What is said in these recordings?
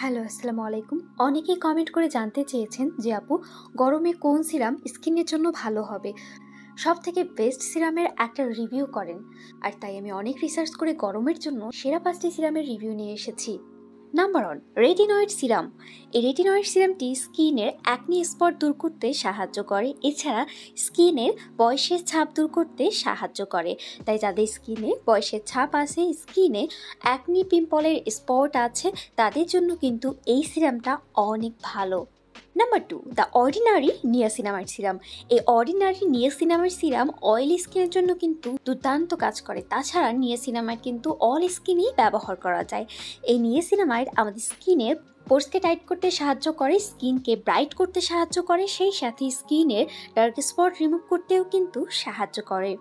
Hello, আসসালামু আলাইকুম। অনেকেই কমেন্ট করে জানতে চেয়েছেন যে আপু, গরমে কোন সিরাম স্কিনের জন্য ভালো হবে? সব থেকে বেস্ট সিরামের একটা রিভিউ করেন। আর তাই আমি অনেক রিসার্চ করে গরমের জন্য সেরা পাঁচটি সিরামের রিভিউ নিয়ে এসেছি। Number one, retinoid serum. এই রেটিনয়েড সিরামটি স্কিনের অ্যাকনি স্পট দূর করতে সাহায্য করে, এছাড়া স্কিনের বয়সের ছাপ দূর করতে সাহায্য করে। তাই যাদের স্কিনে বয়সের ছাপ আছে, স্কিনে অ্যাকনি পিম্পলের স্পট আছে, তাদের জন্য কিন্তু এই সিরামটা অনেক ভালো। Number two the Ordinary niacinamide serum এই অর্ডিনারি নিয়াসিনামাইড সিরাম অয়েল স্কিনের জন্য কিন্তু দুর্দান্ত কাজ করে। তাছাড়া নিয়াসিনামাইড কিন্তু অল স্কিনই ব্যবহার করা যায়। এই নিয়াসিনামাইড আমাদের স্কিনের পোর্সকে টাইট করতে সাহায্য করে স্কিনকে ব্রাইট করতে সাহায্য করে, সেই সাথে স্কিনের ডার্ক স্পট রিমুভ করতেও কিন্তু সাহায্য করে।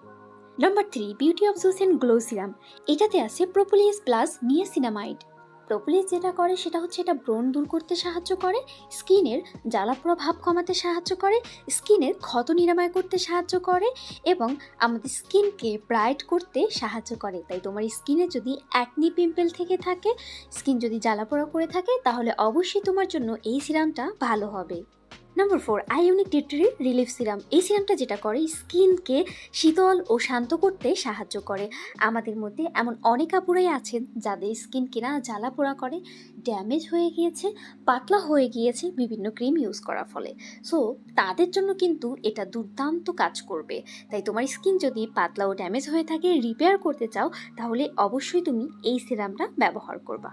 Number three Beauty of Joseon and glow serum এটাতে আছে প্রোপোলিয়াস প্লাস নিয়াসিনামাইড প্রোপোলিয়াস যেটা করে সেটা হচ্ছে এটা ব্রণ দূর করতে সাহায্য করে, স্কিনের জ্বালাপোড়া ভাব কমাতে সাহায্য করে, স্কিনের ক্ষত নিরাময় করতে সাহায্য করে এবং আমাদের স্কিনকে ব্রাইট করতে সাহায্য করে। তাই তোমার স্কিনে যদি অ্যাকনি পিম্পল থেকে থাকে, স্কিন যদি জ্বালাপোড়া করে থাকে, তাহলে অবশ্যই তোমার জন্য এই সিরামটা ভালো হবে। Number four iUnik tea tree relief serum এই সিরামটা যেটা করে, স্কিনকে শীতল ও শান্ত করতে সাহায্য করে। আমাদের মধ্যে এমন অনেক আপুরাই আছেন যাদের স্কিন কিনা জ্বালা পোড়া করে, ড্যামেজ হয়ে গিয়েছে, পাতলা হয়ে গিয়েছে, বিভিন্ন ক্রিম ইউজ করার ফলে। সো তাদের জন্য কিন্তু এটা দুর্দান্ত কাজ করবে। তাই তোমার স্কিন যদি পাতলা ও ড্যামেজ হয়ে থাকে রিপেয়ার করতে চাও, তাহলে অবশ্যই তুমি এই সিরামটা ব্যবহার করবা।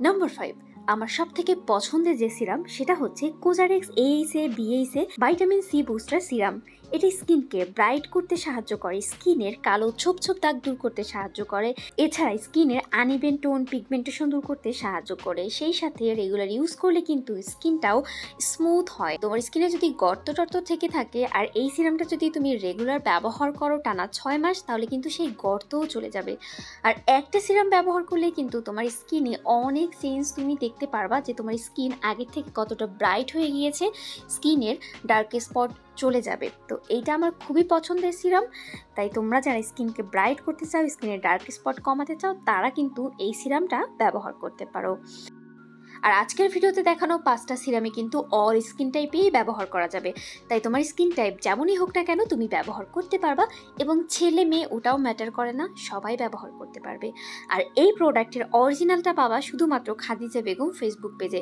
নাম্বার ফাইভ আমার সব থেকে পছন্দের যে সিরাম, সেটা হচ্ছে কোজারেক্স এইসে বিএইসে ভাইটামিন সি বুস্টার সিরাম। এটি স্কিনকে ব্রাইট করতে সাহায্য করে, স্কিনের কালো ছোপ ছোপ দাগ দূর করতে সাহায্য করে। এছাড়া স্কিনের আনইভেন টোন, পিগমেন্টেশন দূর করতে সাহায্য করে। সেই সাথে রেগুলার ইউজ করলে কিন্তু স্কিনটাও স্মুথ হয়। তোমার স্কিনে যদি গর্ত টর্ত থেকে থাকে আর এই সিরামটা যদি তুমি রেগুলার ব্যবহার করো টানা ছয় মাস, তাহলে কিন্তু সেই গর্তও চলে যাবে। আর একটা সিরাম ব্যবহার করলে কিন্তু তোমার স্কিনে অনেক চেঞ্জ তুমি দেখতে পারবা যে তোমার স্কিন আগের থেকে কতটা ব্রাইট হয়ে গিয়েছে, স্কিনের ডার্ক স্পট চলে যাবে। তো এইটা আমার খুবই পছন্দের সিরাম তাই তোমরা যারা স্কিনকে ব্রাইট করতে চাও, স্কিনের ডার্ক স্পট কমাতে চাও, তারা কিন্তু এই সিরামটা ব্যবহার করতে পারো। আর আজকের ভিডিওতে দেখানো পাঁচটা সিরামে কিন্তু অল স্কিন টাইপেই ব্যবহার করা যাবে। তাই তোমার স্কিন টাইপ যেমনই হোক না কেন তুমি ব্যবহার করতে পারবা এবং ছেলে মেয়ে ওটাও ম্যাটার করে না, সবাই ব্যবহার করতে পারবে। আর এই প্রোডাক্টের অরিজিনালটা পাওয়া শুধুমাত্র খাদিজা বেগম ফেসবুক পেজে